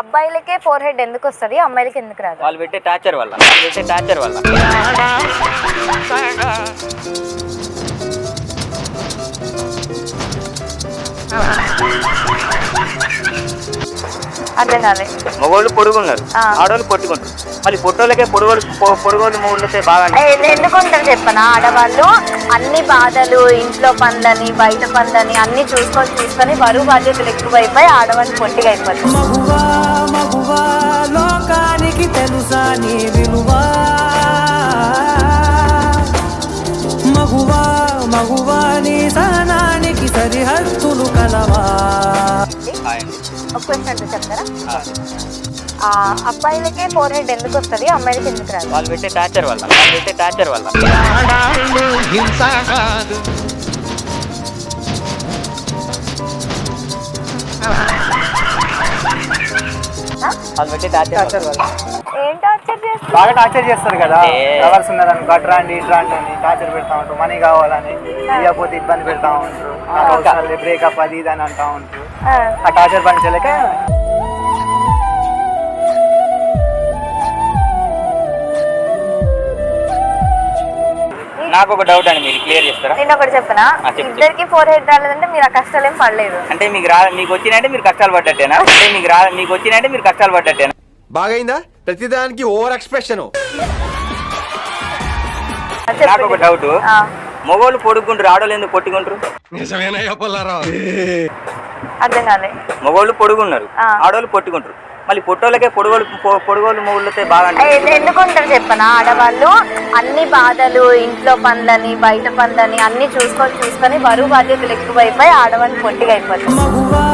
అబ్బాయిలకే four head ఎందుకు వస్తుంది? అమ్మాయిలకి ఎందుకు రాదు? వాళ్ళు పెట్టే టార్చర్ వల్ల. వాళ్ళు పెట్టే టార్చర్ వల్ల. అర్థం కాలే. మగవాళ్ళు పొడుగున్నారు. ఆ. ఆడవాళ్ళు పొట్టుకుంటారు మళ్ళీ పొట్టోళ్ళకే పొడుగోళ్ళు పొ- పొడుగోళ్ళు మూడితే బాగా ఎందుకుంటారు చెప్పనా? ఆడవాళ్ళు అన్ని బాధలు ఇంట్లో పనులని బయట పనులని అన్ని చూసుకొని చూసుకొని బరువు బాధ్యతలు ఎక్కువైపోయి ఆడవాళ్ళు పొట్టిగా అయిపోతుంది మగువా మగువా లోకానికి తెలుసా నీ విలువా? మగువా మగువా నీ సహనానికి సరిహద్దులు కలవా? ఒక క్వశ్చన్ చెప్తారా? అబ్బాయిలకే ఫోర్ హెడ్ ఎందుకు వస్తుంది? అమ్మాయిలకి ఎందుకు రాదు? వాళ్ళు పెట్టే టార్చర్ వల్ల. వాళ్ళు పెట్టే టార్చర్ వల్ల. వాళ్ళు పెట్టే టార్చర్ వల్ల. బాగా టార్చర్ చేస్తారు కదా. లవర్స్ ఉన్నారని గట్రా అండి ఇట్రా అండి అని టార్చర్ పెడతా ఉంటారు. మనీ కావాలని ఇవ్వకపోతే ఇబ్బంది పెడతా ఉంటారు. బ్రేకప్ అది ఇది అని అంటా ఉంటారు. టార్చర్ భరించలేక నాకు ఒక డౌట్ అండి మీరు క్లియర్ చేస్తారా? నేను ఒకటి చెప్పనా. ఇద్దరికి ఫోర్ హెడ్ రాలేదంటే మీరు ఆ కష్టాలు ఏం పడలేదు. అంటే మీకు రా మీకు వచ్చినంటే మీరు కష్టాలు పడ్డట్టేనా? అంటే మీకు రా మీకు వచ్చినంటే మీరు కష్టాలు పడ్డట్టేనా? బాగైందా? ప్రతిదానికి ఓవర్ ఎక్స్ప్రెషన్ నాకు ఒక డౌట్ ఆ, మగవాళ్ళు పొడుగుంటారు ఆడవాళ్ళు ఎందుకు పొట్టుకుంటారు? నిజమేనయ్యా పుల్లారావు. అర్థం కాలే. మగవాళ్ళు పొడుగున్నారు. ఆ. ఆడవాళ్ళు పొట్టుకుంటారు. మళ్ళీ పొట్టోళ్ళకే పొడుగోళ్ళు పొ- పొడుగోళ్ళు మూడితే బాగా ఎందుకుంటారు చెప్పనా? ఆడవాళ్ళు అన్ని బాధలు ఇంట్లో పనులని బయట పనులని అన్ని చూసుకొని చూసుకొని బరువు బాధ్యతలు ఎక్కువైపోయి ఆడవాళ్ళు పొట్టిగా అయిపోతుంది మగువా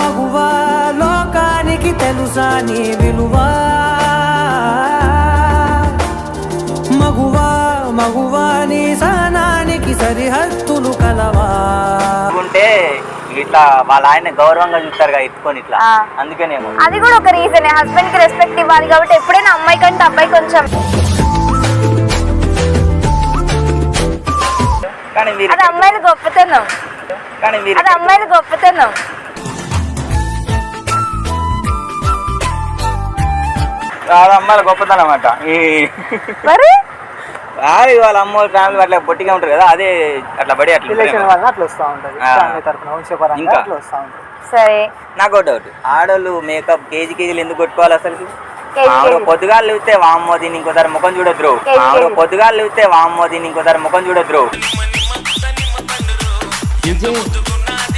మగువా లోకానికి తెలుసా నీ విలువా? మగువా మగువా నీ సహనానికి సరిహద్దులు కలవా? ఉంటే ఇట్లా వాళ్ళ ఆయన గౌరవంగా చూస్తారు ఎత్తుకొని ఇట్లా. ఆ. అందుకనేమో. అది కూడా ఒక రీజన్ హస్బెండ్కి రెస్పెక్ట్ ఇవ్వాలి కాబట్టి ఎప్పుడైనా అమ్మాయి కంటే అబ్బాయి కొంచెం. అది అమ్మాయిల గొప్పతనం. అది అమ్మాయిల గొప్పతనం. వాళ్ళ అమ్మాయిల గొప్పతనం అన్నమాట. ఈ మరి? అది వాళ్ళ అమ్మ ఫ్యామిలీ అట్లా పొట్టిగా ఉంటారు కదా అదే అట్లా పడి అట్లా రిలేషన్ ఉంటారేమో. వల్ల అట్లా వస్తూ ఉంటుంది ఆ. ఫ్యామిలీ తరఫున వంశపరంగా ఇంకా? అట్లా వస్తూ ఉంటుంది సరే నాకు ఒక డౌట్ ఆడోళ్ళు మేకప్ కేజీ కేజీలు ఎందుకు కొట్టుకోవాలి అసలు కేజీ ఆవిడ కేజీ. పొద్దుగాలు లేస్తే వామ్మో దీన్ని ఇంకోసారి ముఖం చూడద్దు కేజీ ఆవిడ కేజీ. పొద్దుగాలు లేస్తే వామ్మో దీన్ని ఇంకోసారి ముఖం చూడద్దు